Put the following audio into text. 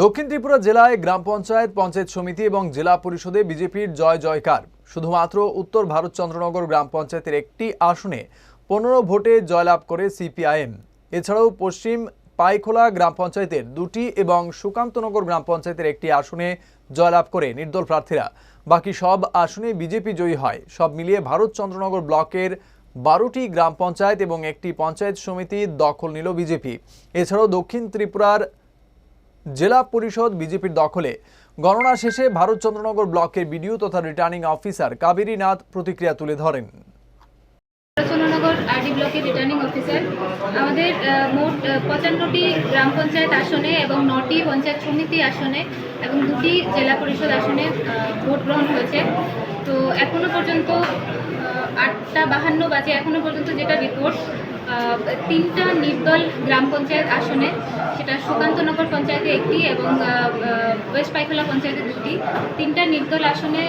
দক্ষিণ ত্রিপুরা জেলায় গ্রাম পঞ্চায়েত পঞ্চায়েত সমিতি এবং জেলা পরিষদে বিজেপির জয় জয়কার। শুধুমাত্র উত্তর ভারত চন্দ্রনগর গ্রাম পঞ্চায়েতের একটি আসনে পনেরো ভোটে জয়লাভ করে সিপিআইএম। এছাড়াও পশ্চিম পাইখোলা গ্রাম পঞ্চায়েতের দুটি এবং সুকান্তনগর গ্রাম পঞ্চায়েতের একটি আসনে জয়লাভ করে নির্দল প্রার্থীরা। বাকি সব আসনে বিজেপি জয়ী হয়। সব মিলিয়ে ভারত চন্দ্রনগর ব্লকের বারোটি গ্রাম পঞ্চায়েত এবং একটি পঞ্চায়েত সমিতি দখল নিল বিজেপি। এছাড়াও দক্ষিণ ত্রিপুরার জেলা পরিষদ বিজেপির দখলে। গণনা শেষে ভারত চন্দ্রনগর ব্লকের বিডিও তথা রিটার্নিং অফিসার কাবেরী নাথ প্রতিক্রিয়া তুলে ধরেন। চন্দ্রনগর আরডি ব্লকের রিটার্নিং অফিসার। আমাদের মোট পঁচান্নটি গ্রাম পঞ্চায়েত আসনে এবং নটি পঞ্চায়েত সমিতি আসনে এবং দুটি জেলা পরিষদ আসনে ভোট গ্রহণ হয়েছে। তো এখনও পর্যন্ত আটটা বাহান্ন বাজে এখনও পর্যন্ত যেটা রিপোর্ট তিনটা নির্দল গ্রাম পঞ্চায়েত আসনে, সেটা সুকান্তনগর পঞ্চায়েতে একটি এবং ওয়েস্ট পাইখোলা পঞ্চায়েতে দুটি। তিনটা নির্দল আসনে